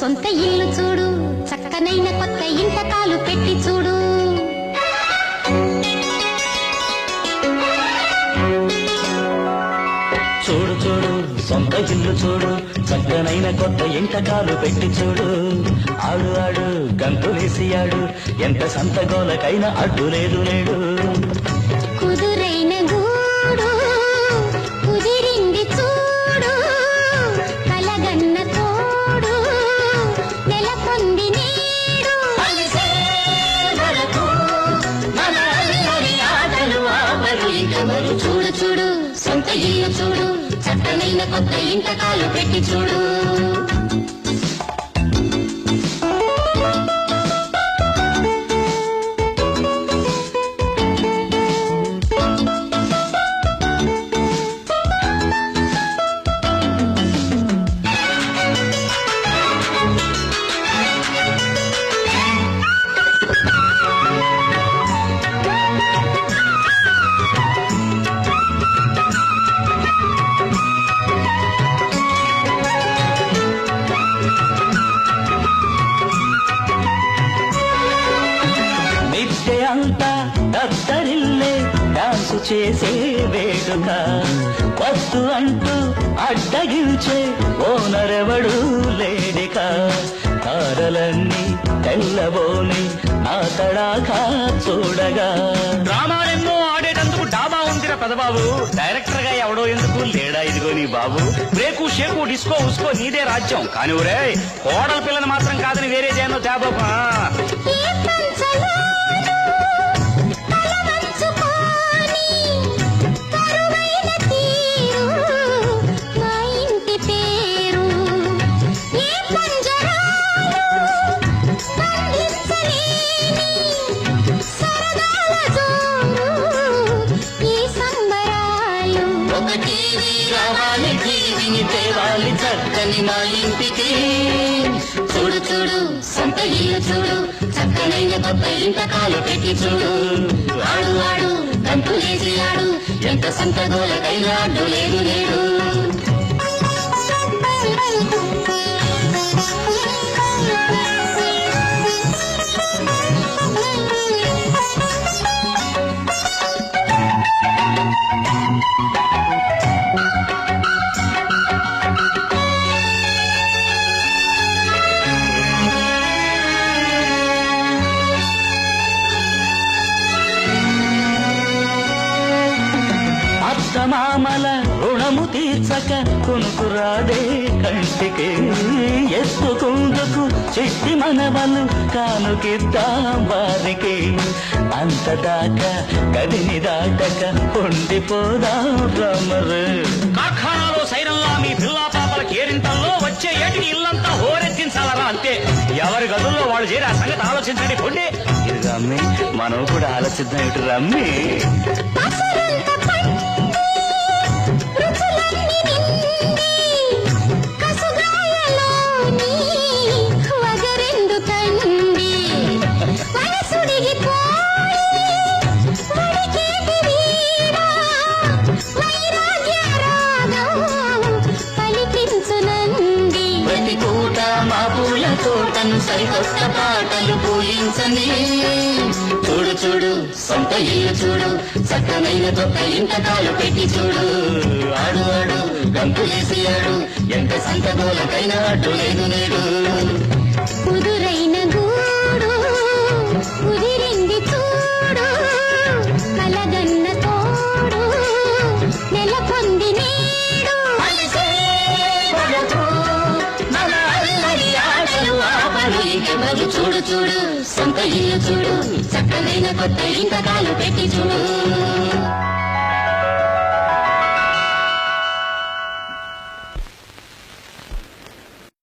సొంత ఇల్లు చూడు చక్కనైన కొత్త ఇంతకాలు పెట్టి చూడు. చూడు చూడు సొంత ఇల్లు చూడు చక్కనైన కొత్త ఇంటకాలు పెట్టి చూడు. ఆడు ఆడు గంతులేసి ఆడు ఎంత సంతగోలకైనా అడ్డు లేదు లేడు. కొత్త ఇంతకాలు పెట్టి చూడు. చేసే వేడుక. వద్దు అంటూ అడ్డగించే ఓనరెవడు లేడిక. తారలన్నీ తెల్లబోని నా తడాకా చూడగా డ్రామాలెన్నో ఆడేటందుకు డాబా ఉందిరా పెదబాబు. డైరెక్టర్గా ఎవడో ఎందుకు లేడా ఇదిగో నీ బాబు. బ్రేకు షేకు డిస్కో ఉస్కో నీదే రాజ్యం. కానీ ఒరే కోడల పిల్లని మాత్రం కాదని వేరే చేయను తేబాబా రావాలి టీవీని తేవాలి చక్కని మా ఇంటికి. చూడు చూడు సొంత ఇల్లు చూడు చక్కనైన గొప్ప ఇంత కాలు పెట్టి చూడు. ఆడు ఆడు గంటు లేచి ఆడు ఎంత సొంత గోలకైనా అడ్డు లేదు లేడు అత్తమామల రుణము తీర్చక కొనుకురాదే కంటికి. ఎత్తుకుందుకు చిట్టి మనవలు కానుకిద్దాం వారికి. అంతదాకా గదిని దాటక ఉండిపోదాం రమరు. కార్ఖానాలో సైరంలా మీ పిల్లా పాపల కేరింతల్లో వచ్చే ఏటికి ఇల్లంతా హోరెత్తించాలరా అంతే. ఎవరి గదుల్లో వాళ్ళు చేరి ఆ సంగతి ఆలోచించండి పొండి. రమ్మి మనం కూడా ఆలోచిద్దాం ఇటు రమ్మి. తోటను సరికొత్త పాటలు పూయించని చూడు చూడు సొంత ఇల్లు చూడు చక్కనైన తొక్క ఇంత కాలు పెట్టి చూడు. ఆడు ఆడు గంపు ఆడు ఎంత సంతగోలకైనా అడ్డు లేదు నేడు. కుదురైన గూడు కుదిరింది చూడు కలగన్న చూడు చూడు సొంత ఇల్లు చూడు చక్కనైన కొత్త ఇంతకాలు పెట్టి చూడు.